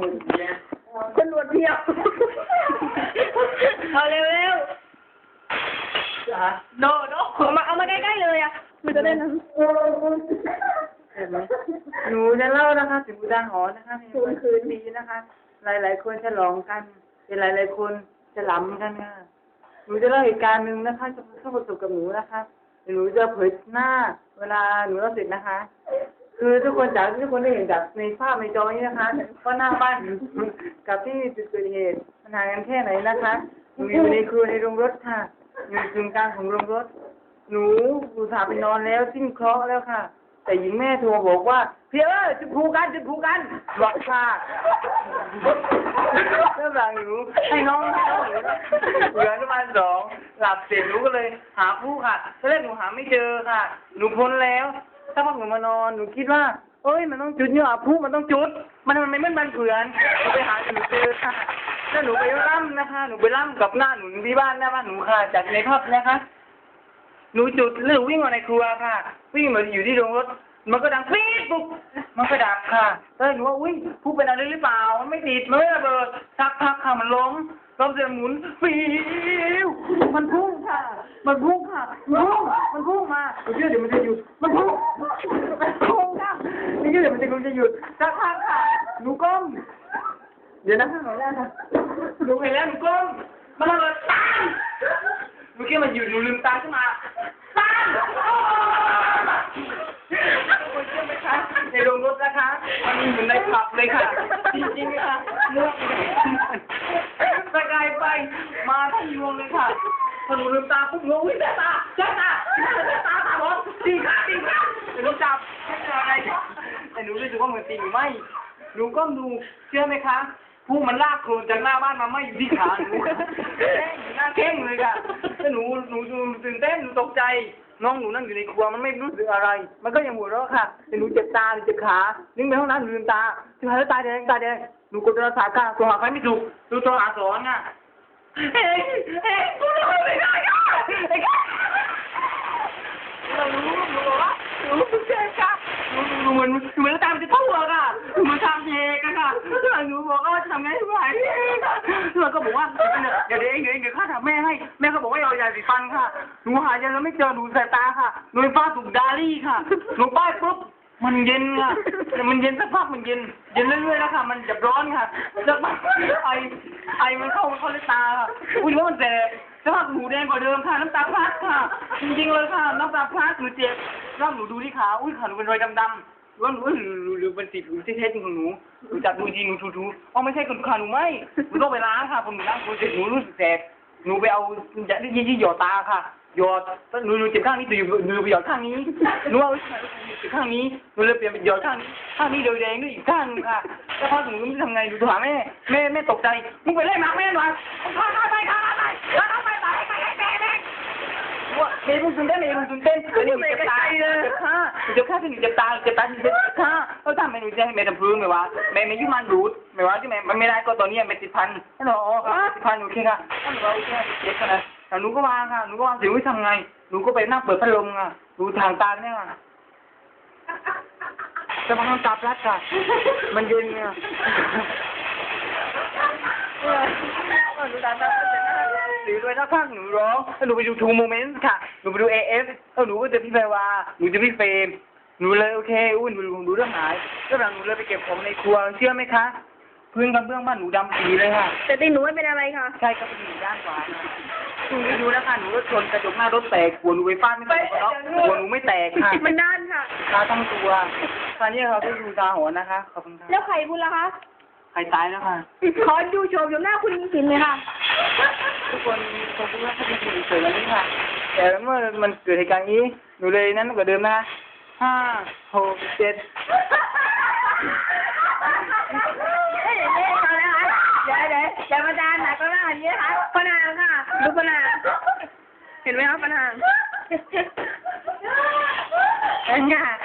มือเนี่ยตำรวจเพียวเอาเร็วเร็วจ้ะโนโนเอามาเอามาใกล้ๆเลยอะมันจะได้นะเห็นไหมหนูจะเล่านะคะถึงอุทาหรณ์นะคะในวันคืนนี้นะคะ หลายๆคนฉลองกันเป็นหลายๆคนฉลำกันค่ะหนูจะเล่าเหตุการณ์หนึ่งนะคะจะเข้าประสบกับหนูนะคะเดี๋ยวหนูจะเผยหน้า เวลาหนูเล่าเสร็จนะคะ คือทุกคนจากทุกคนได้เห็นจากในภาพในจอนี้นะคะว่าหน้าบ้านกับที่จุดเกิดเหตุมันห่างกันแค่ไหนนะคะหนูอยู่ในครัวในโรงรถค่ะอยู่ตรงกลางของโรงรถ หนูอุตส่าห์ไปนอนแล้วสิ้นเคราะห์แล้วค่ะ แต่หญิงแม่โทรบอกว่าเพี่เออจะผูกกันจะผูกกันบอกค่ะแล้วหลังหนูให้น้องให้น้องหนูเหลือประมาณสองหลับเสร็จหนูก็เลยหาผู้ค่ะตอนแรกหนูหาไม่เจอค่ะ หนูพ้นแล้ว ถ้าพักหนูมานอนหนูคิดว่า เอ้ยมันต้องจุดเนี่ยผู้มันต้องจุด มันมันไม่เหมือนมันเผื่อนหนูไปหาหนูเจอค่ะแล้วหนูไปร่ำนะคะ หนูไปร่ำกับหน้าหนูที่บ้านหน้าบ้านหนูค่ะ จากในภาพนะคะ หนูจุดแล้วหนูวิ่งมาในครัวค่ะ วิ่งมาอยู่ที่โรงรถ มันก็ดังปี๊ดปุ๊บมันก็ดับค่ะแล้วหนูว่าอุ้ยผู้เป็นอะไรหรือเปล่า มันไม่ติดมันไม่ระเบิดสักพักค่ะมันล้มล้มเสร็จหมุนฟิวมันพุ่งค่ะ มันพุ่งค่ะมันพุ่งมันพุ่งมาหนูเชื่อเดี๋ยวมันจะหยุดมันพุ่ง ไม่เชื่อเดี๋ยวมันจะมันจะหยุดสักพักค่ะหนูก้ม เดี๋ยวนะคะหนูแรกค่ะหนูเห็นแล้วหนูก้มมันระเบิดปังหนูแค่มันหยุดหนูลืมตาขึ้นมาปังคุณเชื่อไหมคะในโรงรถนะคะ มันเหมือนในผับเลยค่ะ จริงๆค่ะเมื่อสกายไป มาที่วงเลยค่ะพอหนูลืมตาปุ๊บหนูวิ่งตาตาจ้าตาจ้าตาตาบอสจริงค่ะจริงค่ะเดี๋ยวหนูจับไม่เป็นอะไรแต่ หนูรู้สึกว่าเหมือนจริงหรือไม่หนูก็ดูเชื่อไหมคะผู้มันลากโคลนจากหน้าบ้านมาไม่อยู่ที่ขาหนูแข้งหน้าแข้งเลยค่ะแล้วหนูหนูตื่นเต้นหนูตกใจ น้องหนูนั่งอยู่ในครัวมันไม่รู้สึกอะไร มันก็ยังหัวเราะค่ะแต่หนูเจ็บตาหนูเจ็บขานิ่งไปห้องน้ำหนูลืมตาชิบหายแล้วตาแดงตาแดงหนูกดโทรศัพท์ค่ะโทรหาใครไม่ถูกดูโทรหาสอนอะเฮ้ยเฮ้ยกูทำอะไรไม่ได้ค่ะไอ้ก้าเรารู้หนูบอกว่าหนูเจ็บค่ะหนูหนู เหมือนเหมือนตามจะทั่วค่ะหนูเหมือนทำเองอะค่ะแล้วหนูบอกว่าทำไงไหวแล้วก็บอกว่าเดี๋ยวเดี๋ยวเองเดี๋ยวเองเดี๋ยวข้าถามแม่ให้ แม่ก็บอกว่าเอายาสีฟันค่ะ หนูหายาแล้วไม่เจอหนูสายตาค่ะ หนูปฟาถูกดารี่ค่ะ หนูป้ายปุ๊บมันเย็นค่ะแต่มันเย็นสักพักมันเย็น เย็นเรื่อยๆแล้วค่ะ มันจะร้อนค่ะ แล้วมันไอ ไอมันเข้าเข้าในตาค่ะ อุ้ยแล้วมันแสบสภาพหูแดงกว่าเดิมค่ะ น้ำตาพลักค่ะ จริงๆเลยค่ะ น้ำตาพลักหนูเจ็บแล้วหนูดูที่ขา อุ้ยขาหนูเป็นรอยดำๆ ว่าหนูหรือหรือเป็นติดหรือที่แท้จริงของหนูหนูจับดูทีหนูทูๆอ๋อไม่ใช่คนขาหนูไม่หนูต้องไปล้างค่ะผมหนูล้างผมเสร็จหนูรู้สึกแสบหนูไปเอายาที่ที่หยอดตาค่ะหยอดหนูหนูเจ็บข้างนี้แต่หนูไปหยอดข้างนี้หนูเอาเจ็บข้างนี้หนูเลยเปลี่ยนเป็นหยอดข้างนี้ข้างนี้เดยแดงด้วยอีกข้างหนึงค่ะแล้วพอหนูรู้ไม่ทำไงหนูโทรหาแม่แม่แม่ตกใจมึงไปเล่นหมาแม่หน่อยข้าข้าไปข้าข้าไปข้าข้าไปไปไปไปไป ว่า เมย์มึงตื่นเต้นเมย์มึงตื่นเต้นอันนี้หนูจ็บตาเจ็บขาจ็บขาที่หนูจ็บตาเจ็บตาที่เจ็บขาเขาทำให้หนูจะให้เมย์ทำพื้นไหมวะเมย์ไม่ยุ่มันรูดไหมวะที่เมย์มันไม่ได้ก็ตอนนี้เมย์ติดพันฮัลโหลติดพันโอเคค่ะฮัลโหลโอเคเจ็กนนะแต่หนูก็วางค่ะหนูก็วางสิวไม่ทำไงหนูก็ไปนั่งเปิดพัดลมค่ะดูทางตาเนี่ยค่ะจะมาทำตาพลัดค่ะ มันเย็นเนี่ยดูตาตา หรือด้วยถ้าข้างหนูร้องแล้วหนูไปดูทูโมเมนต์ค่ะ หนูไปดูเอฟแล้วหนูก็เจอพี่แพรวาหนูเจอพี่เฟรมหนูเลยโอเคอุ้ยหนูหนูเรื่องหายแล้วหลังหนูเลยไปเก็บของในครัวเชื่อไหมคะ พื้นกระเบื้องบ้านหนูดำปีเลยค่ะแต่ตีหนูไม่เป็นอะไรค่ะใช่ครับอยู่ด้านขวานะหนูดูนะคะหนูก็ชนกระจกหน้ารถแตกหัวหนูไปฟาดไม่ได้เนาะหัวหนูไม่แตกค่ะมันด้านค่ะตาทั้งตัวตอนนี้เราก็ดูตาหัวนะคะขอบคุณค่ะแล้วไข่บุญล่ะคะใครตายแล้วค่ะ ขอดูโฉมชมหน้าคุณสินเลยค่ะ ทุกคนคงคิดว่าถ้าเป็นคนเฉยๆแบบนี้ค่ะ แต่เมื่อมันเกิดเหตุการณ์นี้ หนูเลยนั้นกว่าเดิมนะห้าหกเจ็ดเฮ้ยเดี๋ยวก่อนนะคะเดี๋ยวเดี๋ยวเดี๋ยว